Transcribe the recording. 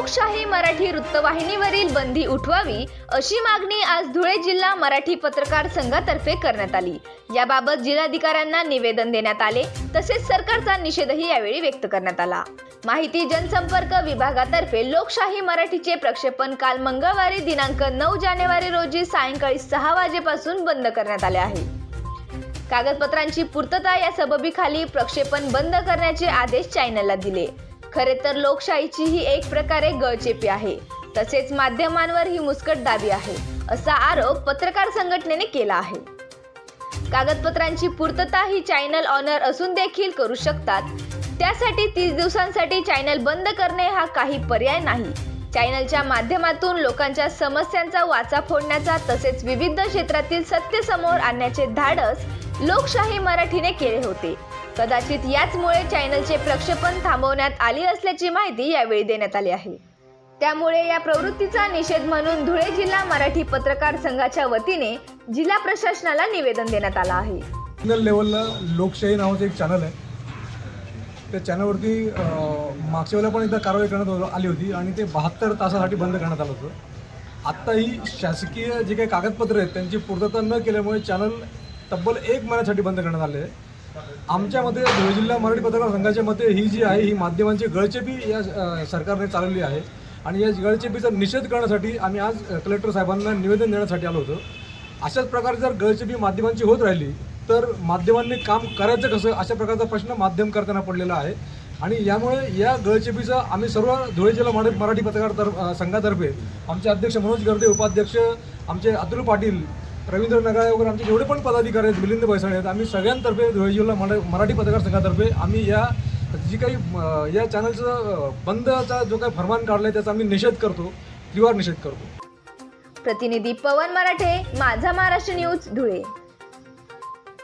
लोकशाही मराठी वृत्तवाहिनीवरील बंदी उठवावी अशी मागणी आज धुळे जिल्हा मराठी पत्रकार संघातर्फे करण्यात आली. याबाबत जिल्हाधिकाऱ्यांना निवेदन देण्यात आले. तसेच सरकारचा निषेधही यावेळी व्यक्त करण्यात आला. माहिती जनसंपर्क विभागातर्फे लोकशाही मराठीचे प्रक्षेपण काल मंगळवारी दिनांक नऊ जानेवारी रोजी सायंकाळी सहा वाजेपासून बंद करण्यात आले आहे. कागदपत्रांची पूर्तता या सबबीखाली प्रक्षेपण बंद करण्याचे आदेश चॅनलला दिले. खरे तर लोकशाहीची ही एक प्रकारे गळचेपी आहे. तसेच माध्यमांवर ही मुस्कट दाबी आहे असा आरोप पत्रकार संघटनेने केला आहे. कागदपत्रांची पूर्तता ही चॅनल ऑनर असून देखील करू शकतात. त्यासाठी तीस दिवसांसाठी चॅनल बंद करणे हा काही पर्याय नाही. चॅनलच्या माध्यमातून लोकांच्या समस्यांचा वाचा फोडण्याचा तसेच विविध क्षेत्रातील सत्य समोर आणण्याचे धाडस लोकशाही मराठीने केले होते. कदाचित याचमुळे चॅनलचे प्रक्षेपण थांबवण्यात आली असल्याची माहिती यावेळी देण्यात आली आहे. त्यामुळे या प्रवृत्तीचा निषेध म्हणून धुळे जिल्हा मराठी पत्रकार संघाच्या वतीने जिल्हा प्रशासनाला निवेदन देण्यात आलं आहे. नॅशनल लेवलला लोकशाही नावाचं एक चॅनल आहे. त्या चॅनलवरती मागच्या वेळेला पण एकदा कारवाई करण्यात आली होती आणि ते बहात्तर तासासाठी बंद करण्यात आलं होतं. आत्ताही शासकीय जे काही कागदपत्र आहेत त्यांची पूर्तता न केल्यामुळे चॅनल तब्बल एक महिन्यासाठी बंद करण्यात आले आहे. आमच्या मते धुळे जिल्हा मराठी पत्रकार संघाच्या मते ही जी आहे ही माध्यमांची गळचेपी या सरकारने चालवली आहे. आणि या गळचेपीचा निषेध करण्यासाठी आम्ही आज कलेक्टर साहेबांना निवेदन देण्यासाठी आलो होतो. अशाच प्रकारे जर गळचेपी माध्यमांची होत राहिली तर माध्यमांनी काम करायचं कसं? अशा प्रकारचा प्रश्न माध्यम करताना पडलेला आहे. आणि यामुळे या गळचेपीचा आम्ही सर्व धुळे जिल्हा मराठी मराठी पत्रकार तर संघातर्फे आमचे अध्यक्ष मनोज गर्दे उपाध्यक्ष आमचे अतुल पाटील रवींद्र नगाळे वगैरे आमचे जेवढे पण पदाधिकारी आहेत मिलिंद भैसाळे आहेत आम्ही सगळ्यांतर्फे धुळे जिल्हा मरा- मराठी पत्रकार संघातर्फे आम्ही या जी काही या चॅनलचं बंदचा जो काही फरमान काढला आहे त्याचा आम्ही निषेध करतो त्रिवार निषेध करतो. प्रतिनिधी पवन मराठे माझा महाराष्ट्र न्यूज धुळे.